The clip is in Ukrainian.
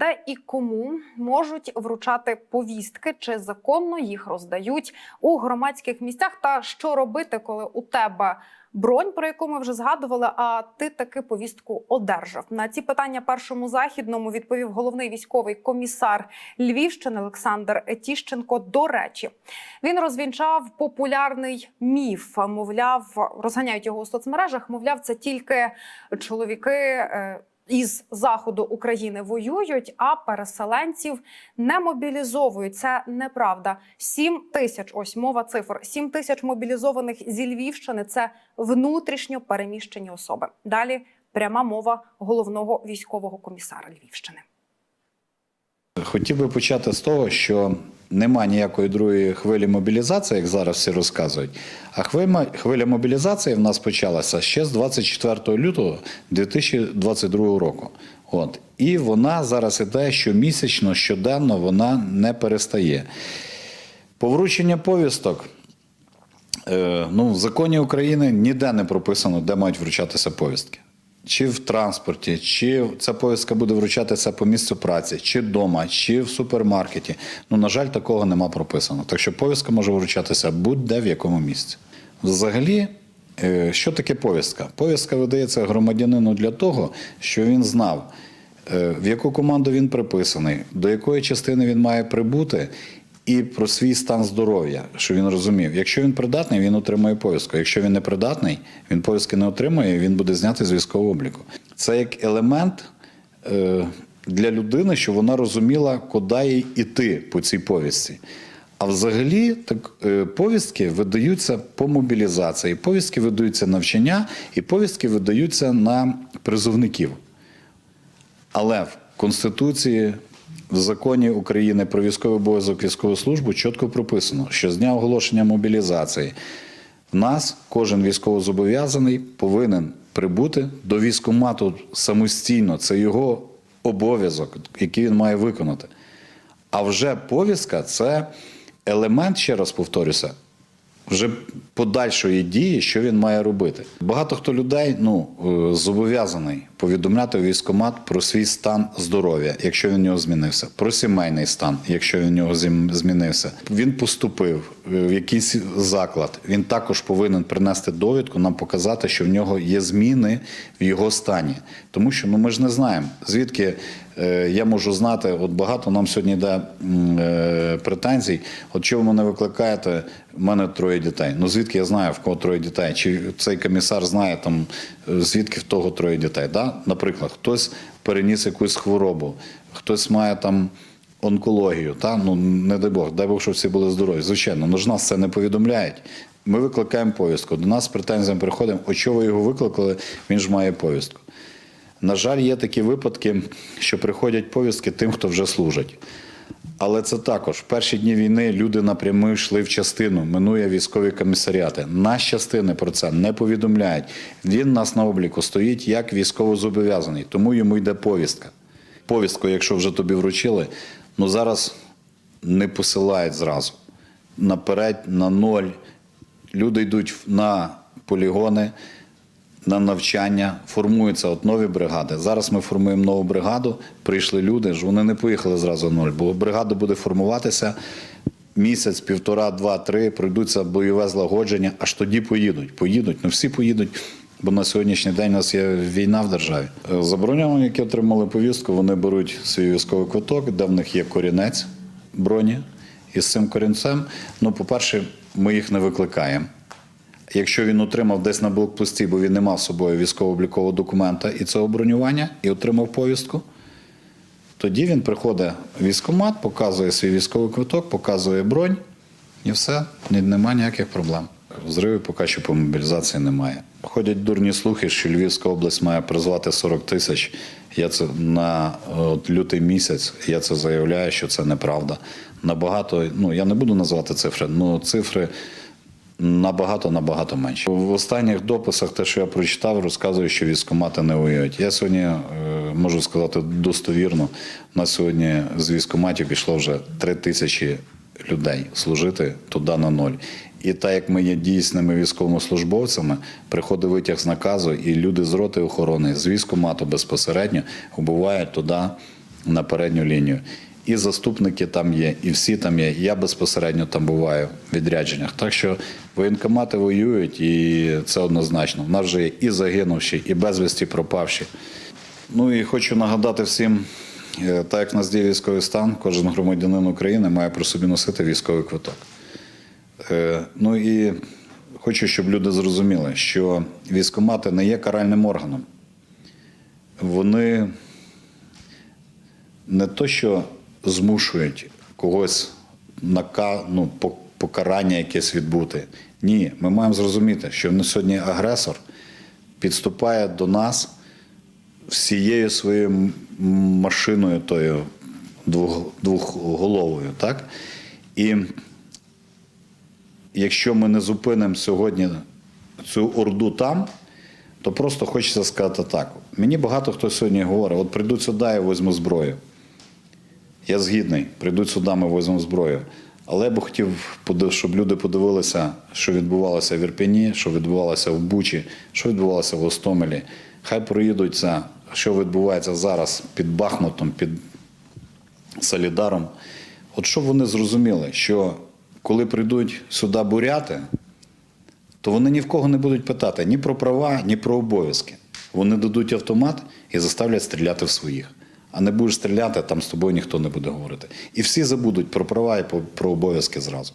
де і кому можуть вручати повістки, чи законно їх роздають у громадських місцях, та що робити, коли у тебе бронь, про яку ми вже згадували, а ти таки повістку одержав. На ці питання першому західному відповів головний військовий комісар Львівщини Олександр Тіщенко. До речі, він розвінчав популярний міф. Мовляв, розганяють його у соцмережах. Мовляв, це тільки чоловіки. Із заходу України воюють, а переселенців не мобілізовують. Це неправда. Сім тисяч. Ось мова цифр. Сім тисяч мобілізованих зі Львівщини. Це внутрішньо переміщені особи. Далі пряма мова головного військового комісара Львівщини. Хотів би почати з того, що нема ніякої другої хвилі мобілізації, як зараз всі розказують. А хвиля, хвиля мобілізації в нас почалася ще з 24 лютого 2022 року. От. І вона зараз іде щомісячно, щоденно вона не перестає. По врученню повісток. Е, ну, в законі України ніде не прописано, де мають вручатися повістки. Чи в транспорті, чи ця повістка буде вручатися по місцю праці, чи вдома, чи в супермаркеті. Ну, на жаль, такого нема прописано. Так що повістка може вручатися будь-де в якому місці. Взагалі, е, що таке повістка? Повістка видається громадянину для того, що він знав, е, в яку команду він приписаний, до якої частини він має прибути, і про свій стан здоров'я, що він розумів. Якщо він придатний, він отримує повістку. Якщо він не придатний, він повістки не отримує, він буде знятий з військового обліку. Це як елемент е, для людини, щоб вона розуміла, куди їй іти по цій повістці. А взагалі, так е, повістки видаються по мобілізації, повістки видаються навчання, і повістки видаються на призовників. Але в Конституції, в законі України про військовий обов'язок військову службу чітко прописано, що з дня оголошення мобілізації в нас кожен військовозобов'язаний повинен прибути до військкомату самостійно. Це його обов'язок, який він має виконати. А вже повістка це елемент, ще раз повторюся, вже подальшої дії, що він має робити. Багато хто людей ну, е, зобов'язаний повідомляти в військкомат про свій стан здоров'я, якщо він у нього змінився, про сімейний стан, якщо він у нього змінився. Він поступив в якийсь заклад. Він також повинен принести довідку, нам показати, що в нього є зміни в його стані. Тому що ну, ми ж не знаємо, звідки е, я можу знати, от багато нам сьогодні йде е, претензій. От чого ви мене викликаєте? У мене троє дітей. Ну звідки я знаю, в кого троє дітей? Чи цей комісар знає там, е, звідки в того троє дітей? Да? Наприклад, хтось переніс якусь хворобу, хтось має там. Онкологію, та ну не дай Бог, дай Бог, щоб всі були здорові. Звичайно, ну ж нас це не повідомляють. Ми викликаємо повістку. До нас з претензіями приходимо, о чого ви його викликали, він ж має повістку. На жаль, є такі випадки, що приходять повістки тим, хто вже служить. Але це також в перші дні війни люди напряму йшли в частину, минує військові комісаріати. Наші частини про це не повідомляють. Він нас на обліку стоїть як військовозобов'язаний, тому йому йде повістка. Повістку, якщо вже тобі вручили, ну зараз не посилають зразу. Наперед, на ноль. Люди йдуть на полігони, на навчання, формуються от нові бригади. Зараз ми формуємо нову бригаду. Прийшли люди, ж вони не поїхали зразу ноль, бо бригада буде формуватися місяць, півтора, два, три, пройдуться бойове злагодження, аж тоді поїдуть. Поїдуть, ну всі поїдуть. Бо на сьогоднішній день у нас є війна в державі. Е, Заборонені, які отримали повістку, вони беруть свій військовий квиток, де в них є корінець броні. І з цим корінцем, ну, по-перше, ми їх не викликаємо. Якщо він отримав десь на блокпості, бо він не мав з собою військово-облікового документа і цього бронювання, і отримав повістку, тоді він приходить в військкомат, показує свій військовий квиток, показує бронь, і все, ні- нема ніяких проблем. Зривів поки що по мобілізації немає. Ходять дурні слухи, що Львівська область має призвати 40 тисяч. Я це на от, лютий місяць. Я це заявляю, що це неправда. Набагато, ну я не буду називати цифри, але цифри набагато набагато менше. В останніх дописах, те, що я прочитав, розказує, що військкомати не воюють. Я сьогодні е, можу сказати достовірно. На сьогодні з військкоматів пішло вже три тисячі людей служити туди на ноль. І так як ми є дійсними військовослужбовцями, приходить витяг з наказу, і люди з роти охорони з військкомату безпосередньо убувають туди на передню лінію. І заступники там є, і всі там є. Я безпосередньо там буваю в відрядженнях. Так що воєнкомати воюють, і це однозначно. В нас вже є і загинувші, і безвісті пропавші. Ну і хочу нагадати всім, е, так як в нас діє військовий стан, кожен громадянин України має при собі носити військовий квиток. Е, Ну і хочу, щоб люди зрозуміли, що військомати не є каральним органом. Вони не то, що змушують когось нака, ну, покарання якесь відбути. Ні, ми маємо зрозуміти, що на сьогодні агресор підступає до нас всією своєю машиною тою двох, двохголовою. Так? І якщо ми не зупинимо сьогодні цю орду там, то просто хочеться сказати так. Мені багато хто сьогодні говорить: от прийдуть сюди і візьму зброю. Я згідний, прийдуть сюди, ми візьмемо зброю. Але я б хотів, щоб люди подивилися, що відбувалося в Ірпені, що відбувалося в Бучі, що відбувалося в Гостомелі. Хай проїдуться, що відбувається зараз під Бахмутом, під Солідаром. От щоб вони зрозуміли, що коли прийдуть сюди буряти, то вони ні в кого не будуть питати ні про права, ні про обов'язки. Вони дадуть автомат і заставлять стріляти в своїх. А не будеш стріляти, там з тобою ніхто не буде говорити. І всі забудуть про права і про- обов'язки зразу.